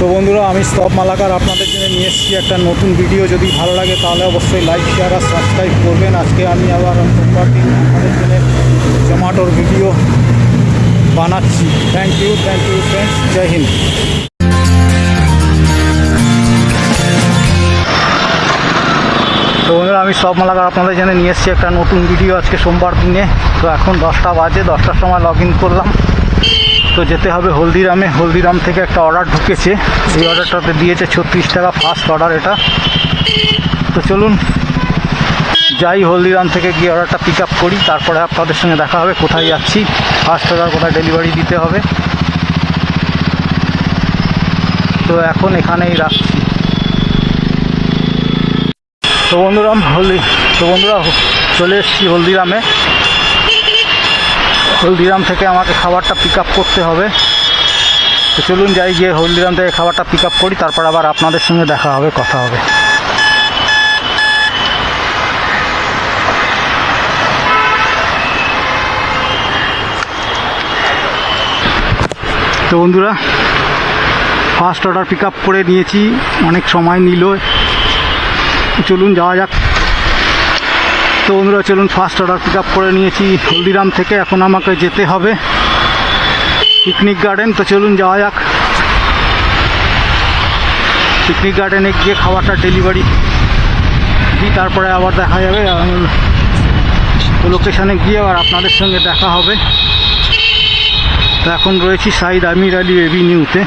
তো বন্ধুরা, আমি স্তব মালাকার আপনাদের জন্য নিয়ে এসেছি একটা নতুন ভিডিও যদি ভালো লাগে তাহলে অবশ্যই লাইক শেয়ার আর সাবস্ক্রাইব করবেন। আজকে আমি আবার সোমবার দিন আপনাদের জন্য জোম্যাটোর ভিডিও বানাচ্ছি। Thank you thank you friends জয় হিন্দ। তো বন্ধুরা, আমি সব মালাকার আপনাদের জন্য নিয়ে এসেছি একটা নতুন ভিডিও আজকে সোমবার দিনে। তো এখন দশটা বাজে, দশটার সময় লগ ইন করলাম। তো যেতে হবে হলদিরামে। হলদিরাম থেকে একটা অর্ডার ঢুকেছে। এই অর্ডারটাতে দিয়েছে ছত্রিশ টাকা ফার্স্ট অর্ডার এটা। তো চলুন, যাই হলদিরাম থেকে গিয়ে অর্ডারটা পিক আপ করি। তারপরে আপনাদের সঙ্গে দেখা হবে কোথায় যাচ্ছি। ফার্স্ট অর্ডার কোথায় ডেলিভারি দিতে হবে। তো এখন এখানেই রাখছি তো বন্ধুরা, হলদি তো বন্ধুরা, চলে এসেছি হলদিরামে। হলদিরাম থেকে আমাকে খাবারটা পিক করতে হবে। তো চলুন যাই গিয়ে হলদিরাম থেকে খাবারটা পিক করি, তারপর আবার আপনাদের সঙ্গে দেখা হবে, কথা হবে। তো বন্ধুরা ফার্স্ট অর্ডার পিক করে নিয়েছি, অনেক সময় নিল। চলুন যাওয়া যাক। তো বন্ধুরা চলুন ফার্স্ট অর্ডার পিক আপ করে নিয়েছি হলদিরাম থেকে, এখন আমাকে যেতে হবে পিকনিক গার্ডেন তো চলুন যাওয়া যাক। পিকনিক গার্ডেনে গিয়ে খাবারটা ডেলিভারি দিই, তারপরে আবার দেখা যাবে লোকেশানে গিয়ে আবার আপনাদের সঙ্গে দেখা হবে। তো এখন রয়েছি সাইদ আমির আলী এভিনিউতে।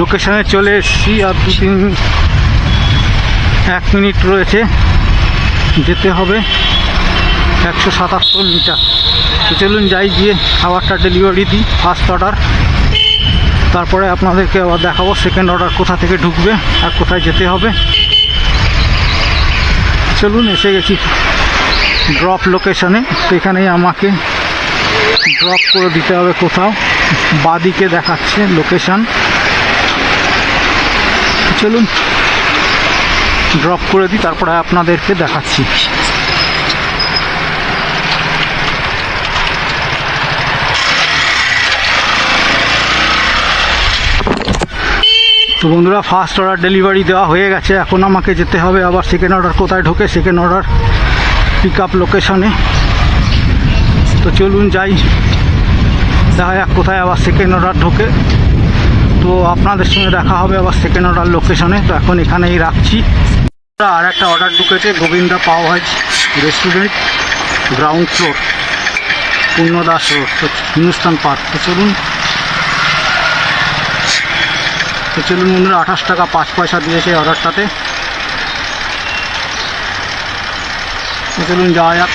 লোকেশানে চলে এসেছি, আর দু তিন এক মিনিট রয়েছে। যেতে হবে একশো সাতাত্তর মিটার। তো চলুন যাই গিয়ে খাবারটা ডেলিভারি দিই ফার্স্ট অর্ডার তারপরে আপনাদেরকে আবার দেখাবো সেকেন্ড অর্ডার কোথা থেকে ঢুকবে আর কোথায় যেতে হবে। চলুন এসে গেছি ড্রপ লোকেশনে এখানেই আমাকে ড্রপ করে দিতে হবে কোথাও। বাদিকে দেখাচ্ছে লোকেশান চলুন। ড্রপ করে দিই, তারপরে আপনাদেরকে দেখাচ্ছি। তো বন্ধুরা ফার্স্ট অর্ডার ডেলিভারি দেওয়া হয়ে গেছে। এখন আমাকে যেতে হবে আবার সেকেন্ড অর্ডার কোথায় ঢোকে সেকেন্ড অর্ডার পিক আপ লোকেশনে তো চলুন যাই। দেখা যাক কোথায় আবার সেকেন্ড অর্ডার ঢোকে। তো আপনাদের সঙ্গে দেখা হবে আবার সেকেন্ড অর্ডার লোকেশনে তো এখন এখানেই রাখছি। আর একটা অর্ডার ঢুকেছে, Govinda pav bhaji restaurant ground floor Purnadas road Hindustan park তো চলুন। তো চলুন বন্ধুরা, আঠাশ টাকা পাঁচ পয়সা দিয়েছে অর্ডারটাতে তো চলুন যাওয়া যাক।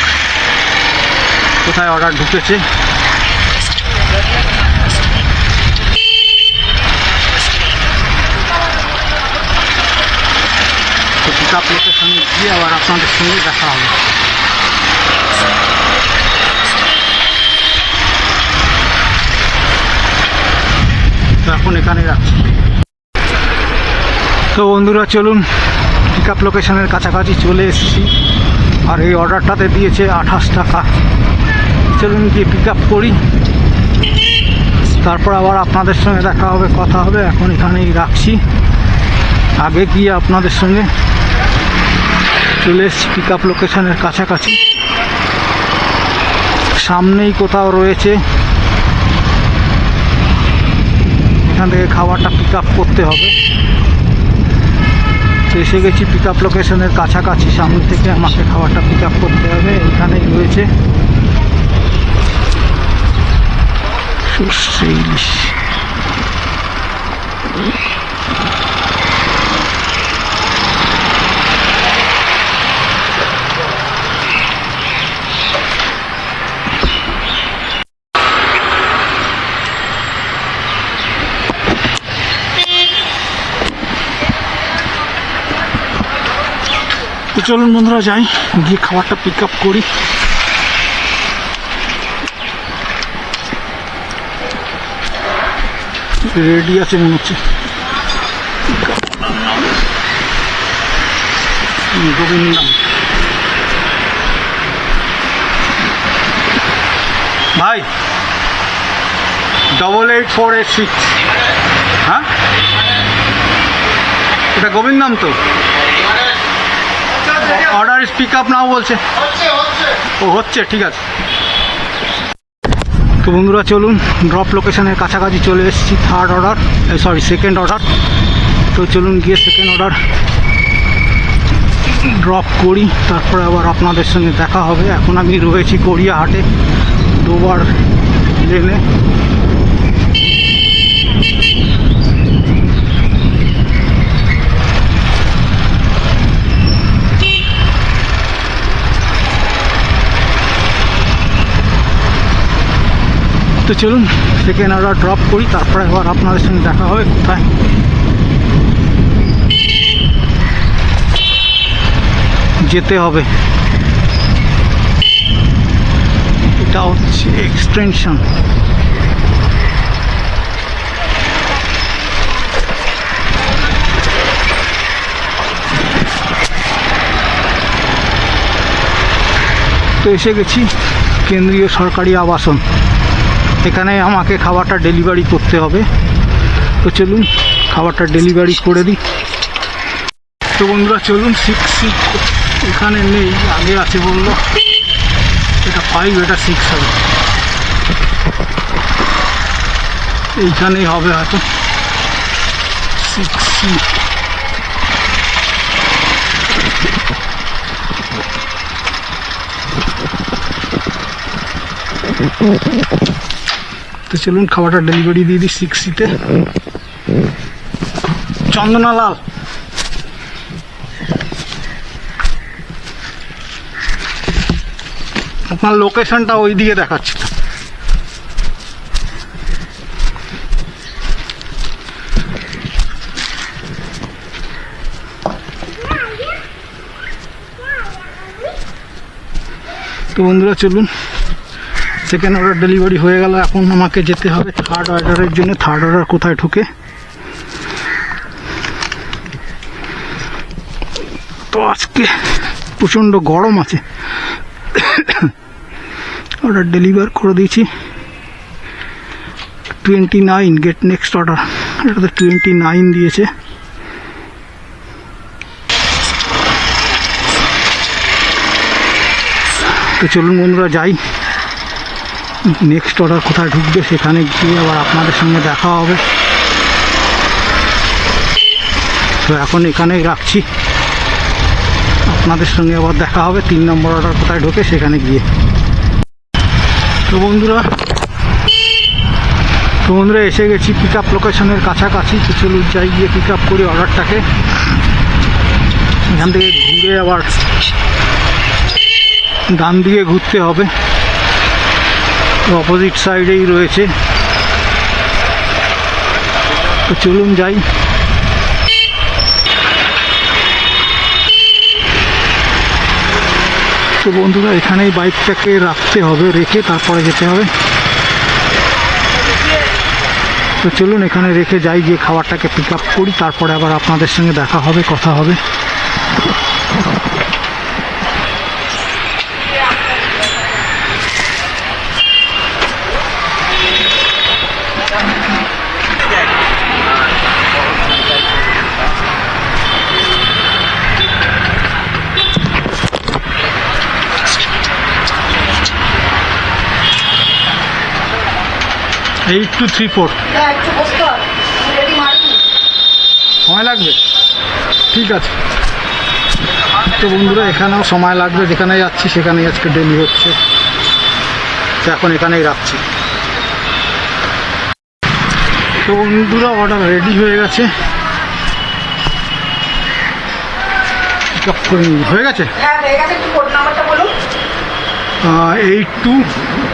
কোথায় অর্ডার ঢুকেছে? তো পিক আপ লোকেশনে গিয়ে আবার আপনাদের সঙ্গে দেখা হবে তো এখন এখানে রাখছি তো বন্ধুরা, চলুন পিক আপ লোকেশনের কাছাকাছি চলে এসেছি। আর এই অর্ডারটাতে দিয়েছে আঠাশ টাকা। চলুন গিয়ে পিক আপ করি। তারপর আবার আপনাদের সঙ্গে দেখা হবে, কথা হবে। এখন এখানেই রাখছি। আগে গিয়ে আপনাদের সঙ্গে চলে এসছি পিক আপ লোকেশনের কাছাকাছি। সামনেই কোথাও রয়েছে। এখান থেকে খাবারটা পিক আপ করতে হবে। এসে গেছি পিক আপ লোকেশনের কাছাকাছি। সামনে থেকে আমাকে খাবারটা পিক আপ করতে হবে। এখানেই রয়েছে। সর্ষে ইলিশ তো চলুন বন্ধুরা, যাই। গিয়ে খাবারটা পিক আপ করি। রেডি আছে মনে হচ্ছে। ভাই double eight four eight six হ্যাঁ? এটা গোবিন্দাম তো? Order is pick up now বলছে। ও হচ্ছে ঠিক আছে। তো বন্ধুরা চলুন ড্রপ লোকেশনের কাছাকাছি চলে এসেছি third order sorry second order তো চলুন গিয়ে সেকেন্ড অর্ডার ড্রপ করি তারপরে আবার আপনাদের সঙ্গে দেখা হবে। এখন আমি রয়েছি গড়িয়াহাটে দুবার লেনে তো চলুন সেকেন্ড অর্ডার ড্রপ করি, তারপরে আবার আপনাদের সঙ্গে দেখা হবে, কোথায়? যেতে হবে। এটা হচ্ছে এক্সটেনশন তো এসে গেছি, কেন্দ্রীয় সরকারি আবাসন। এখানে আমাকে খাবারটা ডেলিভারি করতে হবে। তো চলুন, খাবারটা ডেলিভারি করে দিই। তো বন্ধুরা, চলুন সিক্স সিক্স এখানে নেই, আগে আছে বলল এটা ফাইভ এটা সিক্স হবে। এইখানেই হবে হয়তো। সিক্স তো চলুন, খাবারটা ডেলিভারি দিয়ে দিই সিক্স সিতে চন্দনা লাল আপনার লোকেশনটা ওই দিকে দেখাচ্ছে। তো বন্ধুরা, চলুন। সেকেন্ড অর্ডার ডেলিভারি হয়ে গেল, এখন আমাকে যেতে হবে থার্ড অর্ডারের জন্য। থার্ড অর্ডার কোথায় ঢুকে? তো আজকে প্রচণ্ড গরম আছে। অর্ডার ডেলিভার করে দিয়েছি। Twenty nine get next order এটাতে টোয়েন্টি নাইন দিয়েছে। তো চলুন বন্ধুরা, যাই। নেক্সট অর্ডার কোথায় ঢুকবে সেখানে গিয়ে আবার আপনাদের সঙ্গে দেখা হবে। তো এখন এখানেই রাখছি। আপনাদের সঙ্গে আবার দেখা হবে, তিন নম্বর অর্ডার কোথায় ঢোকে সেখানে গিয়ে। তো বন্ধুরা তো বন্ধুরা, এসে গেছি পিক আপ লোকেশনের কাছাকাছি। তো চলুন যাই গিয়ে পিক আপ করি অর্ডারটাকে এখান থেকে ঘুরে আবার ডান দিকে ঘুরতে হবে। অপোজিট সাইডেই রয়েছে। তো চলুন যাই। তো বন্ধুরা, এখানেই বাইকটাকে রাখতে হবে, রেখে তারপরে যেতে হবে। তো চলুন এখানে রেখে যাই, গিয়ে খাবারটাকে পিক আপ করি, তারপরে আবার আপনাদের সঙ্গে দেখা হবে, কথা হবে। এইট টু থ্রি ফোর সময় লাগবে? ঠিক আছে। তো বন্ধুরা এখানেও সময় লাগবে। যেখানে যাচ্ছি সেখানেই আজকে ডেলি হচ্ছে। তো এখন এখানেই রাখছি। তো বন্ধুরা অর্ডার রেডি হয়ে গেছে। হয়ে গেছে? হ্যাঁ এইট টু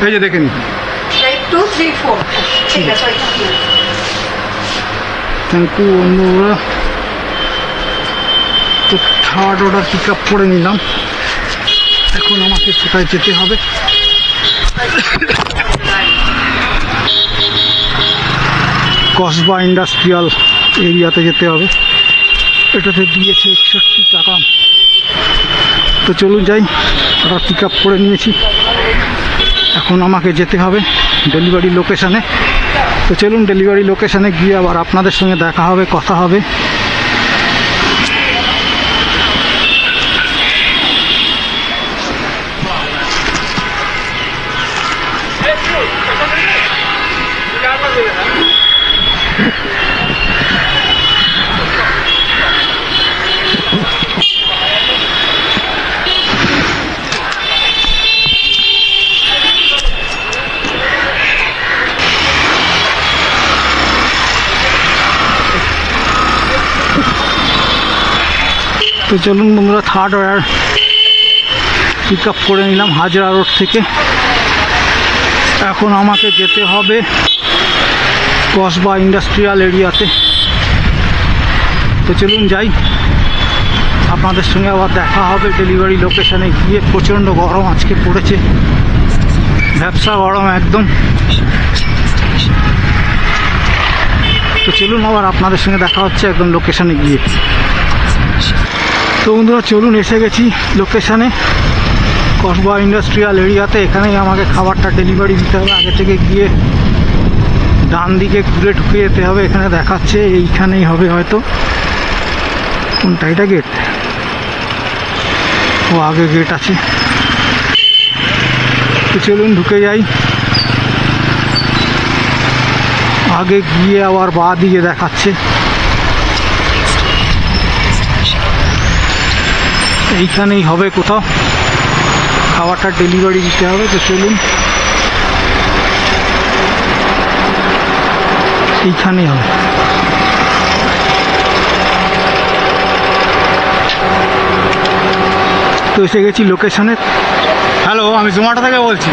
এই যে দেখে নিন। টু থ্রি ফোর ঠিক আছে। থ্যাংক ইউ বন্ধুরা। তো থার্ড অর্ডার পিক আপ করে নিলাম। এখন আমাকে কোথায় যেতে হবে। কসবা ইন্ডাস্ট্রিয়াল এরিয়াতে যেতে হবে। এটাতে দিয়েছে একষট্টি টাকা। তো চলুন যাই অর্ডার পিক আপ করে নিয়েছি। এখন আমাকে যেতে হবে। ডেলিভারি লোকেশানে। তো চলুন ডেলিভারি লোকেশনে গিয়ে আবার আপনাদের সঙ্গে দেখা হবে কথা হবে। তো চলুন বন্ধুরা থার্ড অর্ডার পিক আপ করে নিলাম হাজরা রোড থেকে। এখন আমাকে যেতে হবে কসবা ইন্ডাস্ট্রিয়াল এরিয়াতে তো। চলুন যাই, আপনাদের সঙ্গে আবার দেখা হবে ডেলিভারি লোকেশানে গিয়ে। প্রচণ্ড গরম আজকে পড়েছে, ব্যবসা গরম একদম। তো চলুন আবার আপনাদের সঙ্গে দেখা হচ্ছে একদম লোকেশানে গিয়ে। তো বন্ধুরা, চলুন এসে গেছি লোকেশানে কসবা ইন্ডাস্ট্রিয়াল এরিয়াতে এখানেই আমাকে খাবারটা ডেলিভারি দিতে হবে। আগে থেকে গিয়ে ডান দিকে ঘুরে ঢুকে যেতে হবে। এখানে দেখাচ্ছে, এইখানেই হবে হয়তো। কোনটা? এটা গেট ও, আগে গেট আছে। তো চলুন ঢুকে যাই। আগে গিয়ে আবার বা দিকে দেখাচ্ছে। এইখানেই হবে কোথাও। খাবারটা ডেলিভারি দিতে হবে, তো চলুন। এইখানেই হবে। তো এসে গেছি লোকেশনে হ্যালো আমি জোম্যাটো থেকে বলছি।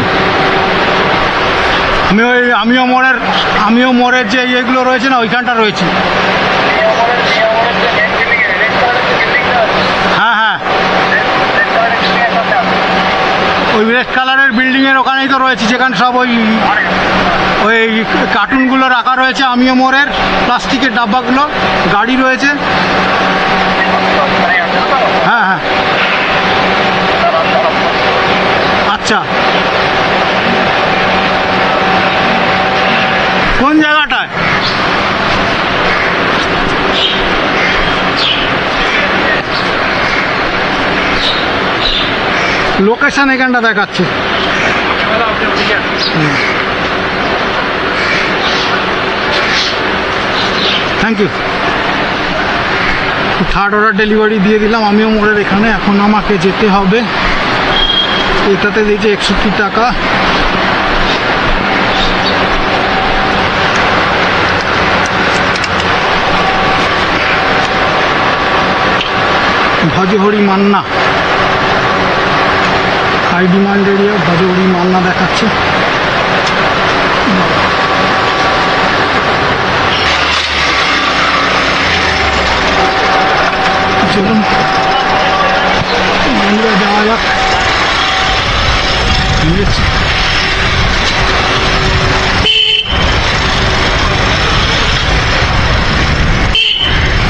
আমি ওই আমিও মোড়ের আমিও মোড়ের যে ইয়েগুলো রয়েছে না, ওইখানটা রয়েছি হ্যাঁ হ্যাঁ ওই রেড কালারের বিল্ডিংয়ের ওখানেই তো রয়েছে, যেখানে সব ওই ওই কার্টুনগুলো রাখা রয়েছে, আমিও মোড়ের, প্লাস্টিকের ডাব্বাগুলো, গাড়ি রয়েছে। হ্যাঁ হ্যাঁ। আচ্ছা। কোন জায়গাটায় লোকেশন এখানটা দেখাচ্ছে। Thank you third order delivery দিয়ে দিলাম। আমিও মোড়ের এখানে। এখন আমাকে যেতে হবে। এটাতে দিয়েছে একষট্টি টাকা। Bhajahari Manna. High demand area Bhajahari Manna দেখাচ্ছে। যাওয়া যাক.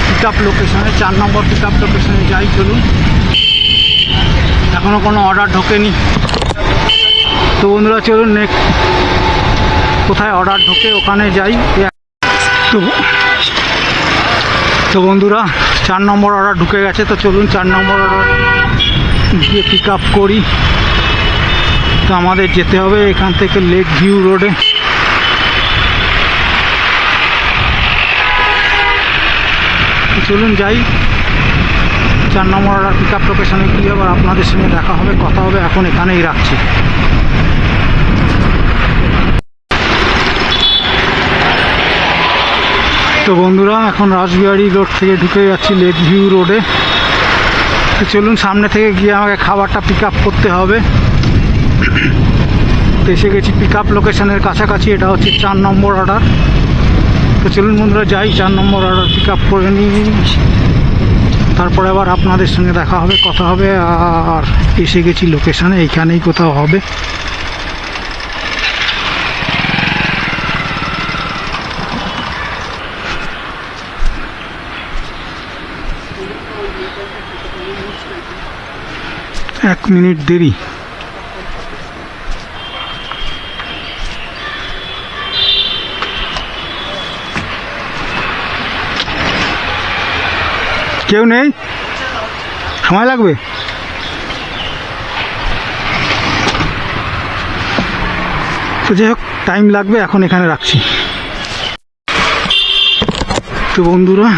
পিক আপ লোকেশনে চার নম্বর পিক আপ লোকেশনে যাই, চলুন। এখনও কোনো অর্ডার ঢোকেনি। তো বন্ধুরা, চলুন নেক্সট কোথায় অর্ডার ঢোকে, ওখানে যাই। তো তো বন্ধুরা, চার নম্বর অর্ডার ঢুকে গেছে। তো চলুন চার নম্বর অর্ডার গিয়ে পিক আপ করি। তো আমাদের যেতে হবে এখান থেকে লেক ভিউ রোডে চলুন যাই। চার নম্বর অর্ডার পিক আপ লোকেশনে গিয়ে আবার আপনাদের সঙ্গে দেখা হবে, কথা হবে, এখন এখানেই রাখছি। তো বন্ধুরা, এখন রাসবিহারি রোড থেকে ঢুকে যাচ্ছি লেক ভিউ রোডে। তো চলুন, সামনে থেকে গিয়ে আমাকে খাবারটা পিক আপ করতে হবে। তো এসে গেছি পিক আপ লোকেশানের কাছাকাছি, এটা হচ্ছে চার নম্বর অর্ডার তো চলুন বন্ধুরা, যাই, চার নম্বর অর্ডার পিক আপ করে নিই। তারপরে আবার আপনাদের সঙ্গে দেখা হবে, কথা হবে, আর এসে গেছি লোকেশানে এইখানেই কোথাও হবে। এক মিনিট দেরি। কেউ নেই? সময় লাগবে? তো যাই হোক টাইম লাগবে, এখন এখানে রাখছি। তো বন্ধুরা,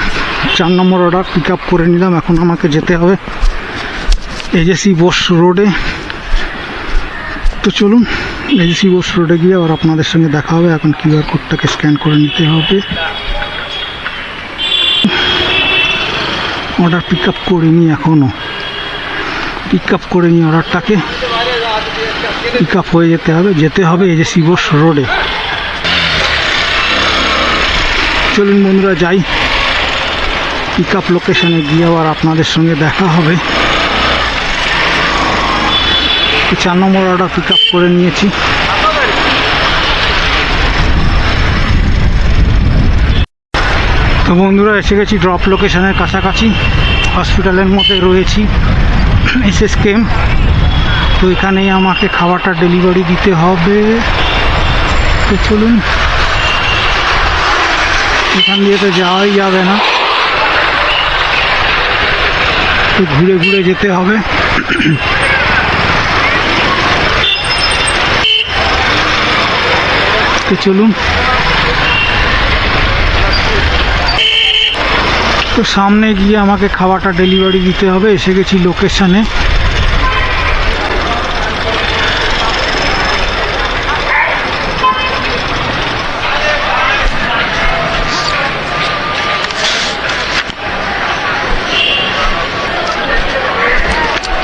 চার নম্বর অর্ডার পিক আপ করে নিলাম, এখন আমাকে যেতে হবে এজেসি বোস রোডে তো চলুন এজেসি বোস রোডে গিয়ে আবার আপনাদের সঙ্গে দেখা হবে, এখন কিউআর কোডটাকে স্ক্যান করে নিতে হবে। অর্ডার পিক আপ করিনি এখনও পিক আপ করে নি অর্ডারটাকে পিক আপ হয়ে যেতে হবে যেতে হবে এজেসি বোস রোডে চলুন বন্ধুরা, যাই। পিক আপ লোকেশনে গিয়ে আবার আপনাদের সঙ্গে দেখা হবে। চার নম্বর অর্ডার পিক আপ করে নিয়েছি। তো বন্ধুরা, এসে গেছি ড্রপ লোকেশনের কাছাকাছি। হসপিটালের মধ্যে রয়েছি। এসএস কেম তো এখানেই আমাকে খাবারটা ডেলিভারি দিতে হবে। তো চলুন। এখান দিয়ে তো যাওয়াই যাবে না। তো ঘুরে ঘুরে যেতে হবে। তো চলুন। তো সামনে গিয়ে আমাকে খাবারটা ডেলিভারি দিতে হবে, এসে গেছি লোকেশনে।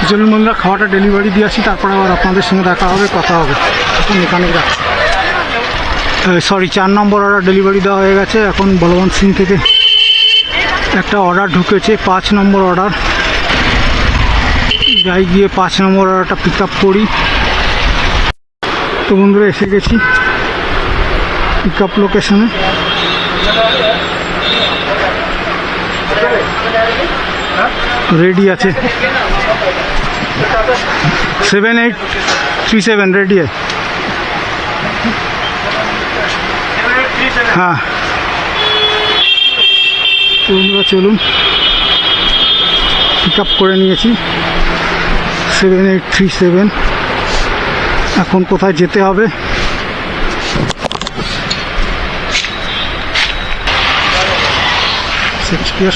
চলুন বন্ধুরা খাওয়াটা ডেলিভারি দিয়ে আসি, তারপরে আবার আপনাদের সঙ্গে দেখা হবে, কথা হবে। এখন এখানেই সরি চার নম্বর অর্ডার ডেলিভারি দেওয়া হয়ে গেছে, এখন বলবন্ত সিং থেকে। একটা অর্ডার ঢুকেছে, পাঁচ নম্বর অর্ডার যাই গিয়ে পাঁচ নম্বর অর্ডারটা পিক আপ করি। তো বন্ধুরা, এসে গেছি পিক আপ লোকেশনে রেডি আছে। Seven eight three seven ready আছে। হ্যাঁ। বন্ধুরা, চলুন। পিক আপ করে নিয়েছি। সেভেন এইট থ্রি সেভেন এখন কোথায় যেতে হবে? শেক্সপিয়ার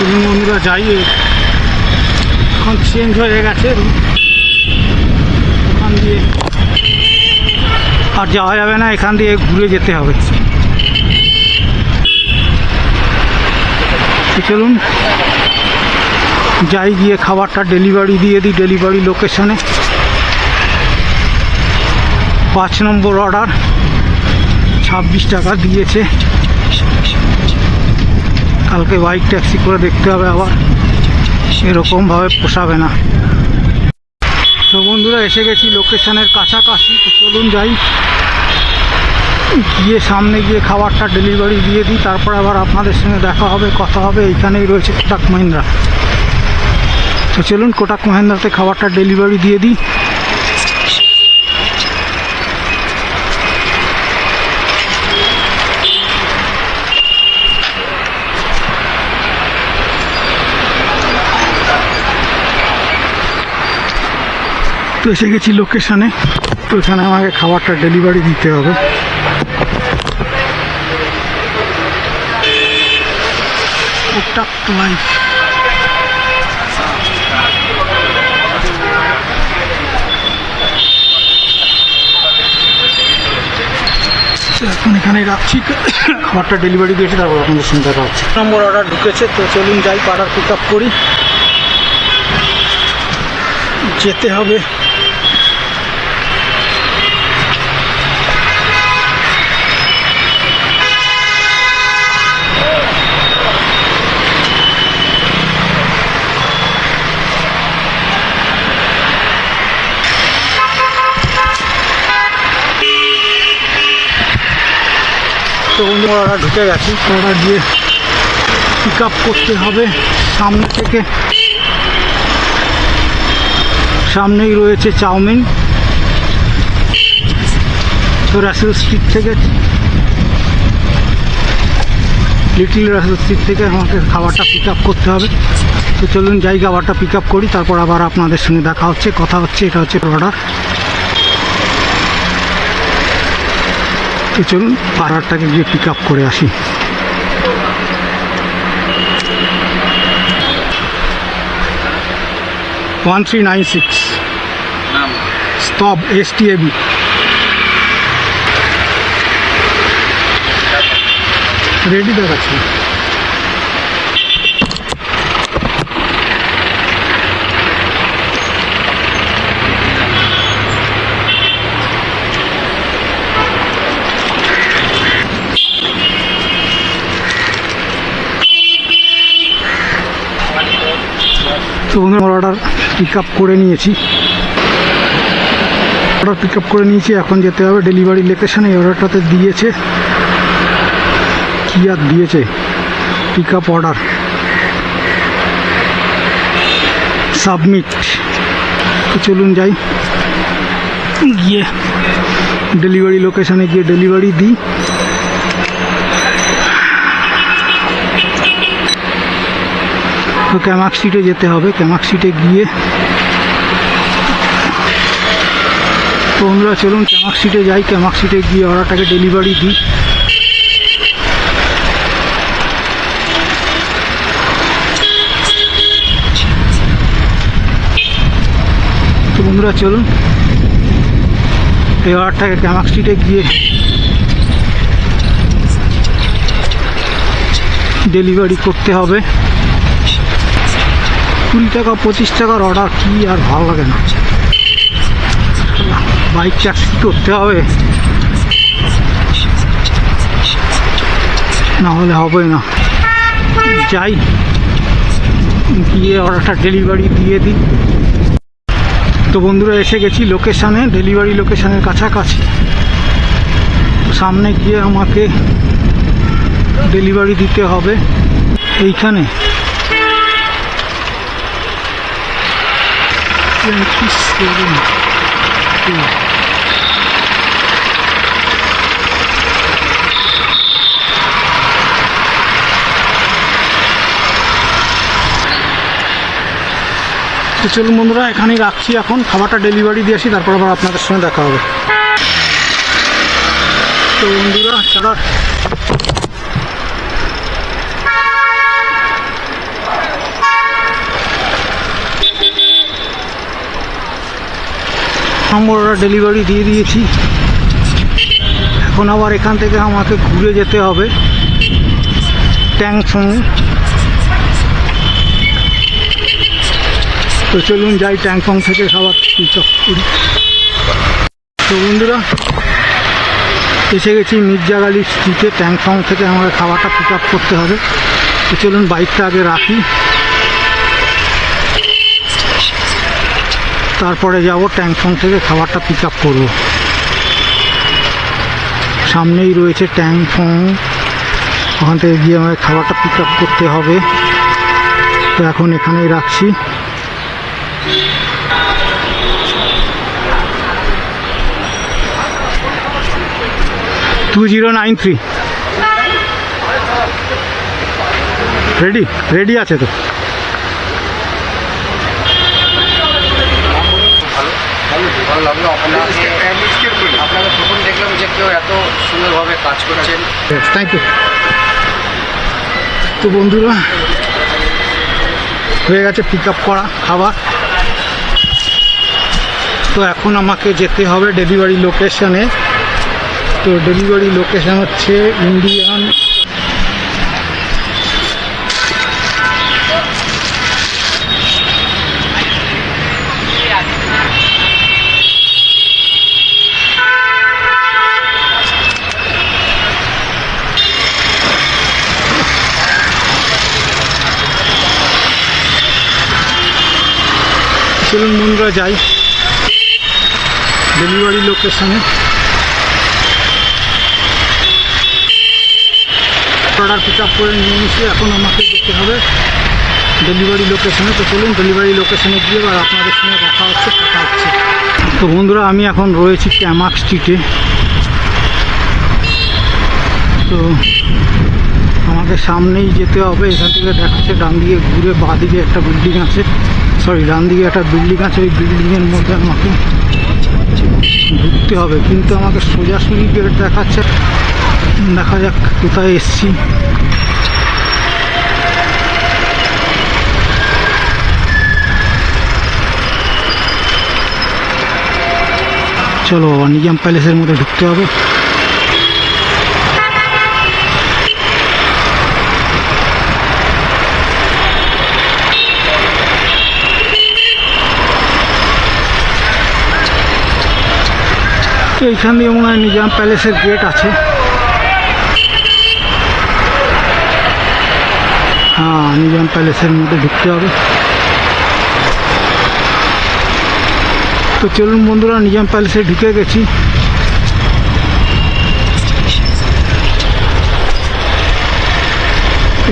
বন্ধুরা যাই এখন চেঞ্জ হয়ে গেছে। ওখান দিয়ে আর যাওয়া যাবে না, এখান দিয়ে ঘুরে যেতে হবে। চলুন, যাই গিয়ে খাবারটা ডেলিভারি দিয়ে দিই ডেলিভারি লোকেশনে পাঁচ নম্বর অর্ডার ছাব্বিশ টাকা দিয়েছে। কালকে বাইক ট্যাক্সি করে দেখতে হবে আবার। এরকমভাবে পোষাবে না। তো বন্ধুরা, এসে গেছি লোকেশনের কাছাকাছি। চলুন যাই। গিয়ে সামনে গিয়ে খাবারটা ডেলিভারি দিয়ে দিই। তারপর আবার আপনাদের সঙ্গে দেখা হবে, কথা হবে। এইখানেই রয়েছে কোটাক মহিন্দ্রা। তো চলুন কোটাক মহিন্দ্রাতে খাবারটা ডেলিভারি দিয়ে দিই। তো এসে গেছি লোকেশনে তো এখানে আমাকে খাবারটা ডেলিভারি দিতে হবে। এখন এখানে রাখছি। খাবারটা ডেলিভারি দিয়েছি, তারপর আপনাদের দেখা হচ্ছে। নম্বর অর্ডার ঢুকেছে, তো চলুন যাই অর্ডার পিক আপ করি। যেতে হবে। তো ঢুকে গেছি। ওরা গিয়ে পিক আপ করতে হবে। সামনে থেকে সামনেই রয়েছে চাউমিন। তো রাসেল স্ট্রিট থেকে লিটিল রাসেল স্ট্রিট থেকে আমাকে খাবারটা পিক আপ করতে হবে। তো চলুন যাই, খাবারটা পিক আপ করি, তারপর আবার আপনাদের সঙ্গে দেখা হচ্ছে, কথা হচ্ছে, এটা হচ্ছে অর্ডার তো চলুন পাড়ারটাকে গিয়ে পিক আপ করে আসি। ওয়ান থ্রি নাইন সিক্স স্তব এস টি এবি রেডি দেখাচ্ছি তো বন্ধুরা অর্ডার পিক আপ করে নিয়েছি। অর্ডার পিক আপ করে নিয়েছি, এখন যেতে হবে ডেলিভারি লোকেশানে অর্ডারটাতে দিয়েছে। কি আর দিয়েছে? পিক আপ অর্ডার সাবমিট তো চলুন যাই। গিয়ে ডেলিভারি লোকেশানে গিয়ে ডেলিভারি দিই। তো ক্যামাক সিটে যেতে হবে। ক্যামাক সিটে গিয়ে তো বন্ধুরা চলুন ক্যামাক সিটে যাই। ক্যামাক সিটে গিয়ে অর্ডারটাকে ডেলিভারি দিই। তো চলুন। এই অর্ডারটাকে ক্যামাক স্ট্রিটে গিয়ে ডেলিভারি করতে হবে। কুড়ি টাকা, পঁচিশ টাকার অর্ডার কি আর ভালো লাগে না। বাইক ট্যাক্সি করতে হবে। না হলে হবে না। যাই, গিয়ে অর্ডারটা ডেলিভারি দিয়ে দিই। তো বন্ধুরা, এসে গেছি লোকেশানে ডেলিভারি লোকেশানের কাছাকাছি। সামনে গিয়ে আমাকে ডেলিভারি দিতে হবে। এইখানে টোয়েন্টি সেভেন তো চলুন বন্ধুরা, এখানেই রাখছি এখন। খাবারটা ডেলিভারি দিয়ে আসি, তারপর আবার আপনাদের সঙ্গে দেখা হবে। তো বন্ধুরা তারা আমরা ডেলিভারি দিয়ে দিয়েছি। এখন আবার এখান থেকে আমাকে ঘুরে যেতে হবে। ট্যাংসং তো চলুন যাই ট্যাংফং থেকে খাবার আপ করি। তো বন্ধুরা, এসে গেছি মির্জাগালি স্ট্রিটে ট্যাংফং থেকে আমাকে খাবারটা পিক আপ করতে হবে। তো চলুন বাইকটা আগে রাখি। তারপরে যাব ট্যাংফং থেকে খাবারটা পিক আপ করব। সামনেই রয়েছে ট্যাংফং ওখান থেকে গিয়ে আমাকে খাবারটা পিক আপ করতে হবে। তো এখন এখানেই রাখছি। Two zero nine three ready ready আছে তো ভালো ভালো লাগল আপনাকে আপনাকে প্রথম দেখলাম যে কেউ এত সুন্দরভাবে কাজ করছেন। থ্যাংক ইউ তো বন্ধুরা হয়ে গেছে পিক আপ করা খাবার। তো এখন আমাকে যেতে হবে ডেলিভারি লোকেশনে তো ডেলিভারি লোকেশন হচ্ছে ইন্ডিয়ান বন্ধুরা যাই ডেলিভারি লোকেশনে অর্ডার পিক আপ করে নিয়ে এসে এখন আমাকে যেতে হবে ডেলিভারি লোকেশনে তো চলুন ডেলিভারি লোকেশনে গিয়ে এবার আপনাদের সঙ্গে দেখা হচ্ছে, কথা হচ্ছে। তো বন্ধুরা, আমি এখন রয়েছি ক্যামাক স্ট্রিটে তো আমাকে সামনেই যেতে হবে, এখান থেকে দেখাচ্ছে ডান দিকে, ঘুরে বাঁ দিকে একটা বিল্ডিং আছে। সরি ডান দিকে একটা বিল্ডিং আছে, ওই বিল্ডিংয়ের মধ্যে আমাকে ঢুকতে হবে, কিন্তু আমাকে সোজাসুজি গেট দেখাচ্ছে। দেখা যাক কোথায় এসছি। চলো নিজাম প্যালেসের মধ্যে ঢুকতে হবে। তো এইখান দিয়ে মনে হয় নিজাম প্যালেসের গেট আছে। হ্যাঁ নিজাম প্যালেসের মধ্যে ঢুকতে হবে। তো চলুন বন্ধুরা, নিজাম প্যালেসে ঢুকে গেছি।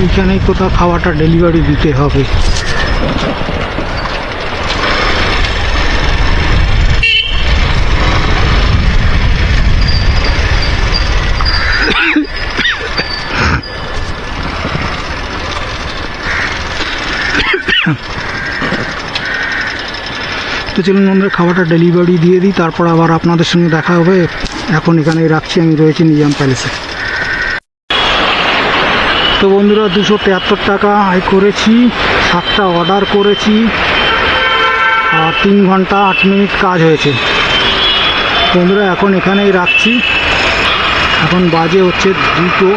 এইখানেই কোথাও খাওয়াটা ডেলিভারি দিতে হবে। তো চলুন খাবারটা ডেলিভারি দিয়ে দিই, তারপর আবার আপনাদের সঙ্গে দেখা হবে। এখন এখানেই রাখছি, আমি রয়েছি নিজাম প্যালেসে। তো বন্ধুরা, দুশো তিয়াত্তর টাকা আয় করেছি, সাতটা অর্ডার করেছি, আর তিন ঘণ্টা আট মিনিট কাজ হয়েছে। বন্ধুরা, এখন এখানেই রাখছি। এখন বাজে হচ্ছে দুটো।